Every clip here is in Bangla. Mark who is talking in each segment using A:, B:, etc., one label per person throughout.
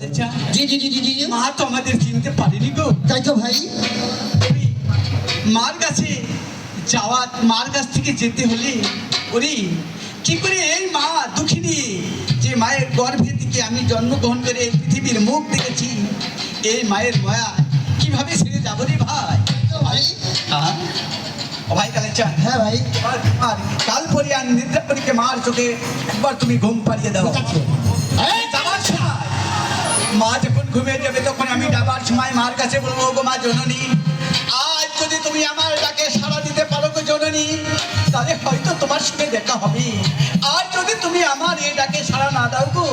A: জি জি জি জি জি।
B: মা তো আমাদের চিনতে পারেনি গো।
A: তাই তো ভাই।
B: মার কাছে যাওয়া মার কাছ থেকে যেতে হলে ওরে কি করে এই মা দুঃখিনী যে মায়ের গর্ভে থেকে আমি জন্মগ্রহণ করে এই পৃথিবীর মুখ দেখেছি এই মায়ের মায়া কীভাবে ছেড়ে যাব রে ভাই?
A: ভাই।
B: হ্যাঁ? ভাই কালে চান
A: হ্যাঁ ভাই।
B: কাল পরি আর নিদ্রা পরীকে মার চোখে একবার তুমি ঘুম পাড়িয়ে দাও
A: ঠিক আছে
B: এই যাবার সময় মা যখন ঘুমিয়ে যাবে তখন আমি ডাবার সময় মার কাছে বলব গো মা জননী আজ যদি তুমি আমার ডাকে সাড়া দিতে পারো গো জননী তাহলে হয়তো তোমার সঙ্গে দেখা হবে। আর যদি তুমি আমার এই ডাকে সাড়া না দাও গো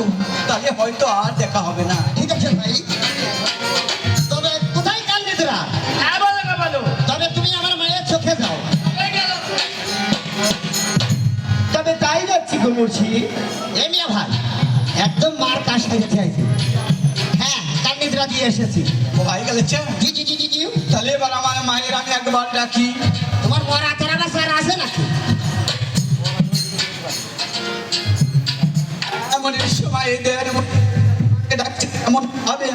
B: তাহলে হয়তো আর দেখা হবে না।
A: ঠিক আছে ভাই? তবে কোথায় কান নিদ্রা
C: হ্যাঁ
A: তবে তুমি আমার মায়ের চোখে যাও। তবে তাই যাচ্ছি গো মুর্শি এ ভাই একদম মার কাছ থেকে চাইছি। এসেছি।
B: ও ভাই গেলে
A: জি জি জি জি জি।
B: তাহলে এবার আমার মায়ের আমি একবার ডাকি।
A: তোমার মরা তেরা বা স্যার আছে নাকি?
B: এমন সময় দেয়ার ডাকছে।
A: কেমন ভাবে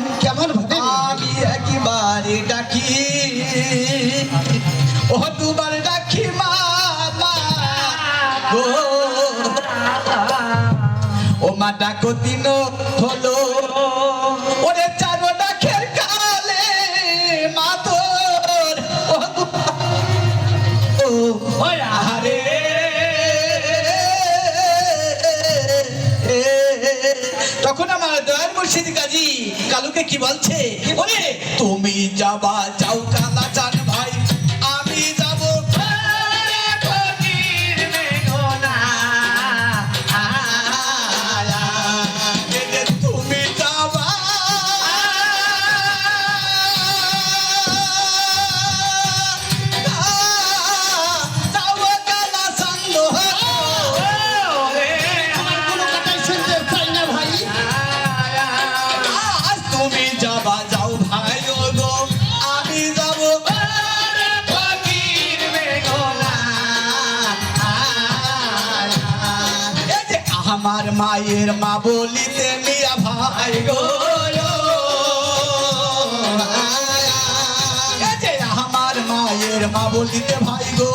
B: আমি একবারে ডাকি। ও দুবার ডাকি মা ও মা। ডাকো কি বলছে? তুমি যাবা যাও তুমি যাবা, যাও
A: ভাই
B: গো, আমি যাব। আমার মায়ের মা বলিতে মিয়া ভাই গো আমার মায়ের মা বলিতে ভাই গো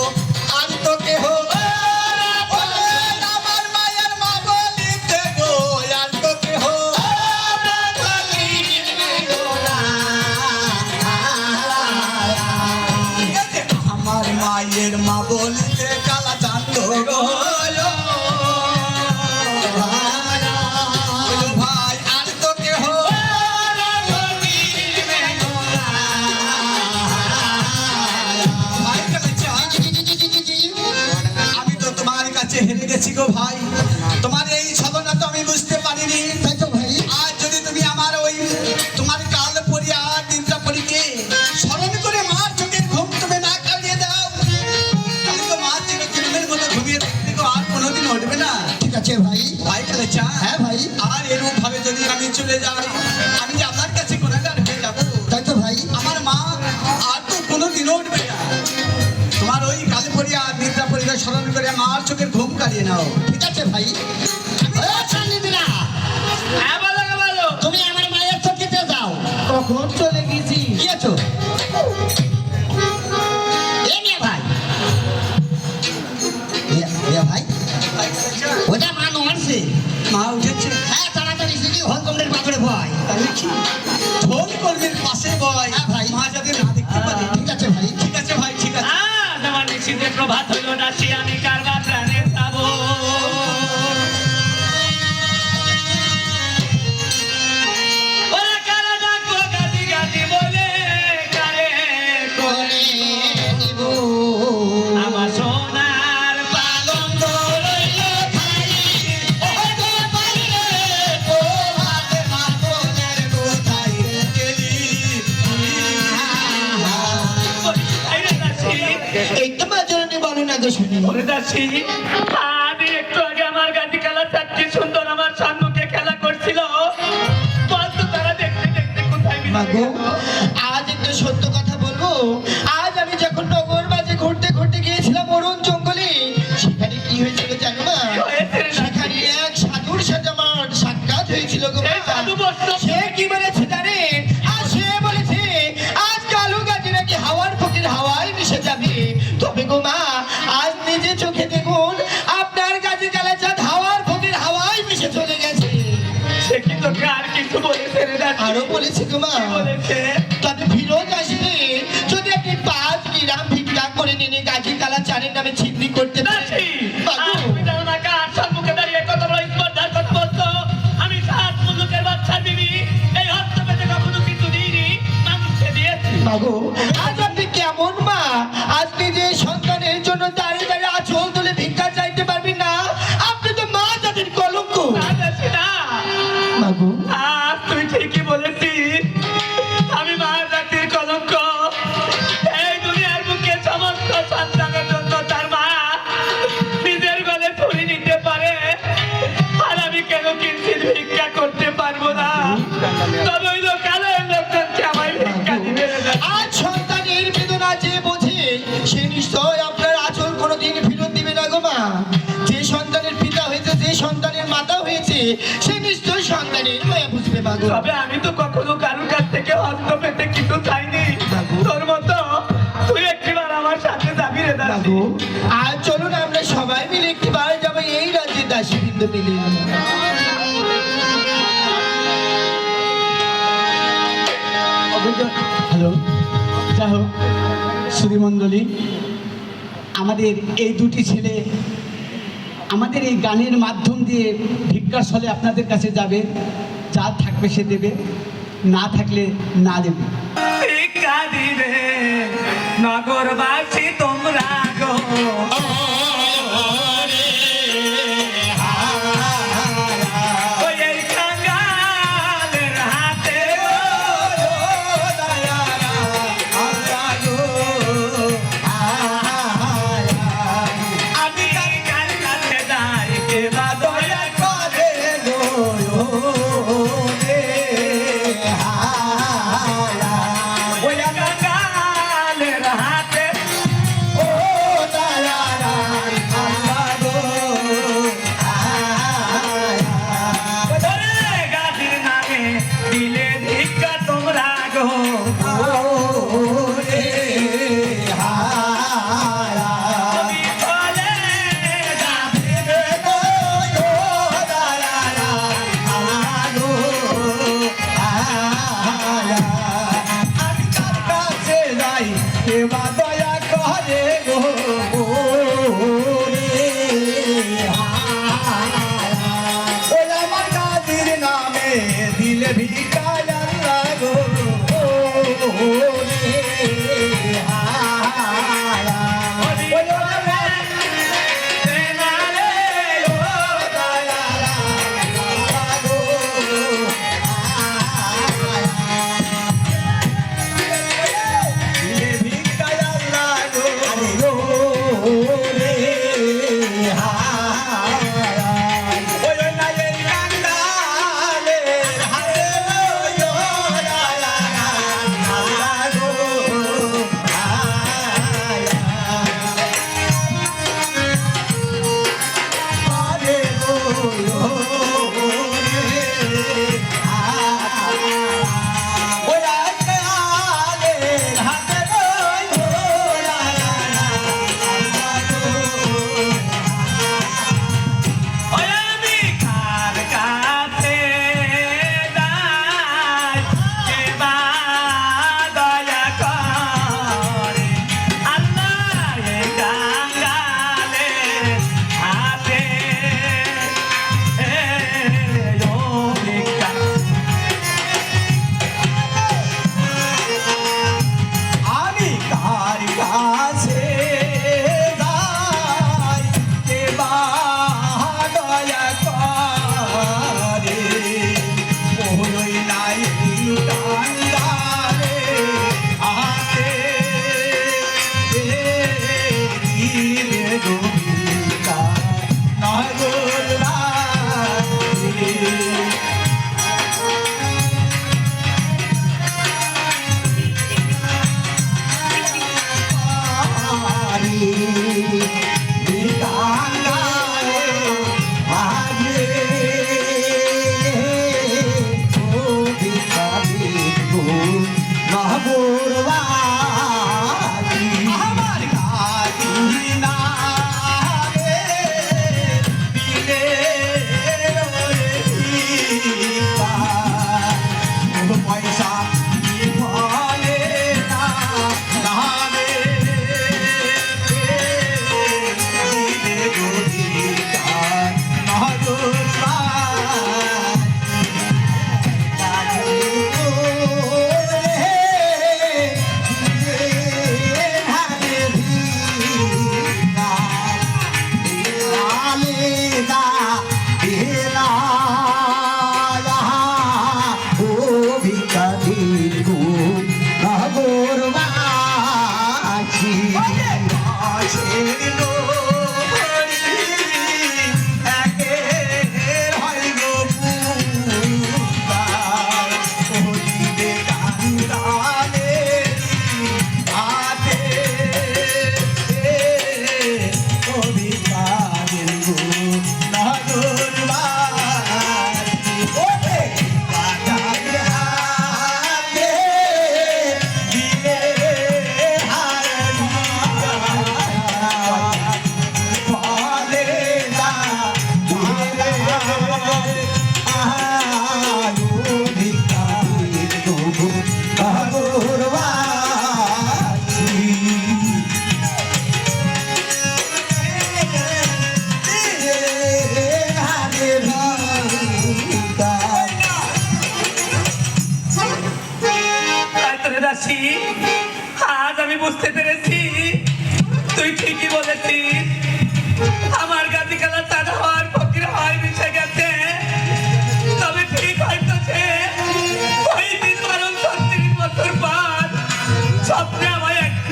B: কখন চলে গেছি।
A: কি আছো? ভাই। ভাই ওটা মা নড়ছে
B: মা উঠেছে।
A: হ্যাঁ তাড়াতাড়ি সিটি হলকমদের পাথরে ভয়।
B: তাহলে
A: শুনি
C: আমি একটু আগে আমার গাড়ি খেলা চারটি সুন্দর আমার সম্মুখে খেলা করছিল? বলতো তারা দেখতে দেখতে কোথায় আরও বলেছি
A: গো মা। তবে ফিরোজ আসবে। যদি আপনি পাঁচ গ্রাম ভিক্ষা করে নিনে গাছি কালা চারের নামে ছিন্নি করতে পারেন।
C: তবে আমি তো কখনো কারোর কাছ থেকে হস্ত পেতে কিছু চাইনি। তোর মতো তুই একটিবার আমার সাথে যাবি রে দাসী।
A: বাবু আজ চলুন আমরা সবাই মিলে একটি বার যাব এই রাজ্যের দাসীবৃন্দ মিলে।
B: হ্যালো যা হোক শ্রীমণ্ডলী আমাদের এই দুটি ছেলে আমাদের এই গানের মাধ্যম দিয়ে ভিক্ষার ছলে আপনাদের কাছে যাবে। যা থাকবে সে দেবে না থাকলে না দিবে
C: নগরবাসী তোমরা গো। Oh,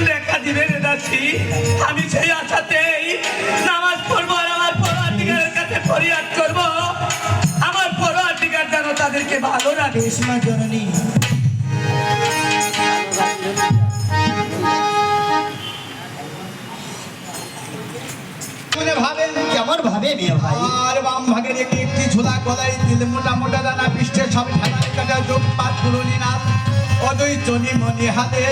C: দেখা দিবে রে দাসী আমি সেই আশাতেই নামাজ পড়ব আর আমার পড়াধিকারের কাছে ফরিয়াদ করব। আমার পড়াধিকার যেন তাদেরকে ভালো রাখে।
A: বেশ মা জননী।
B: ভাবেন
A: কেমন ভাবে মেয়ে ভাই।
B: আর বাম ভাগের একটি একটি ঝোলা গলায় দিলে মোটা মোটা দানা পৃষ্ঠে সব ঠান্ডা কাটা যোগ পাত পুরনি নাথ অদৈ চনি মনি হাতে।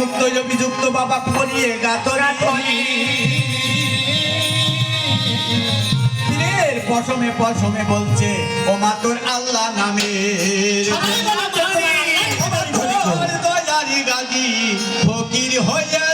B: মুক্ত অভিযুক্ত বাবা পরিয়ে গাতরি পশমে পশমে বলছে ও মা তোর আল্লাহ গাজি ফকির হয়ে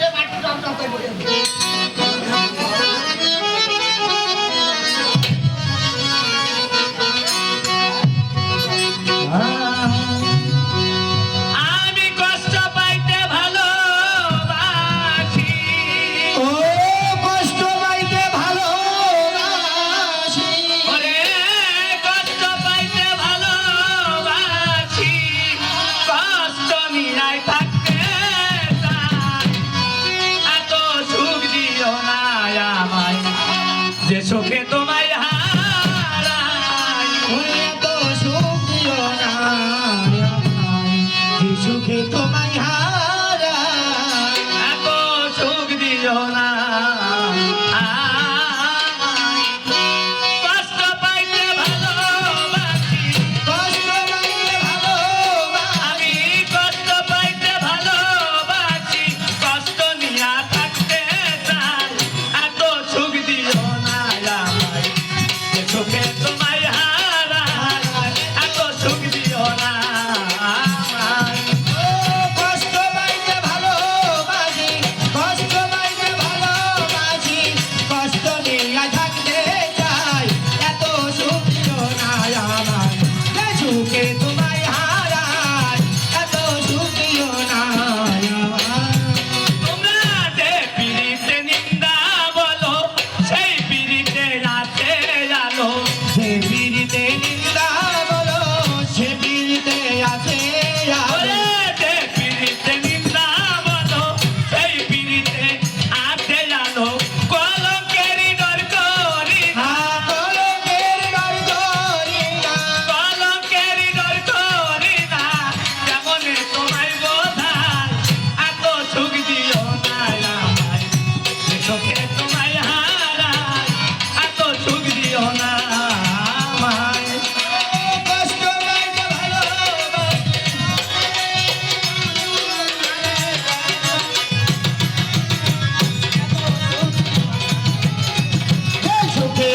A: Gracias.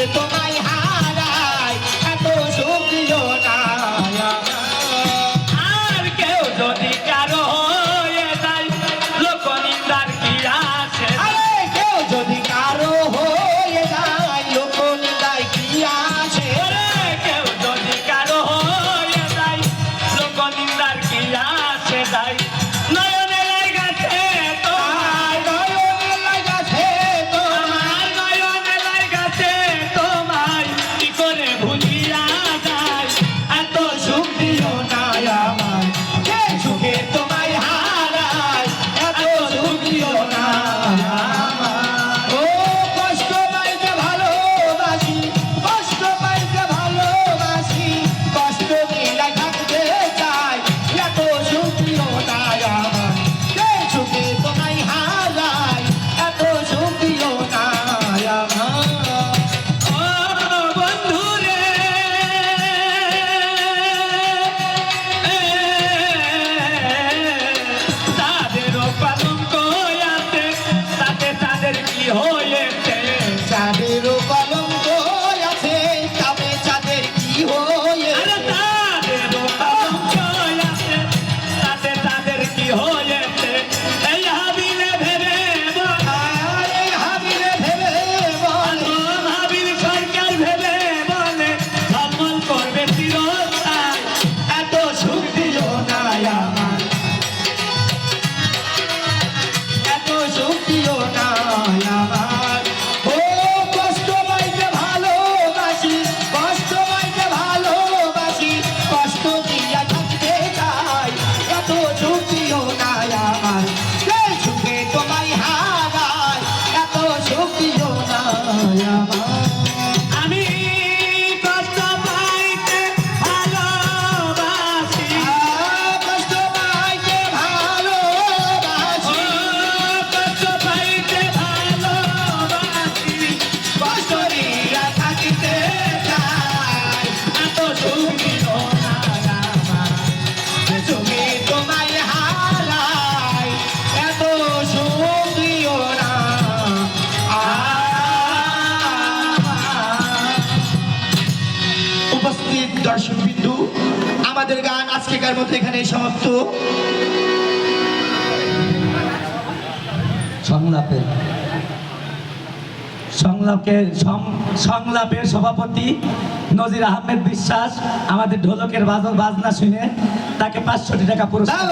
A: que. আজকেকার মতো এখানে সমাপ্ত।
C: সংলাপের সংলাপের সংলাপের সভাপতি নজির আহমেদ বিশ্বাস আমাদের ঢোলকের বাজ- বাজনা শুনে তাকে পাঁচশোটি টাকা পুরস্কার।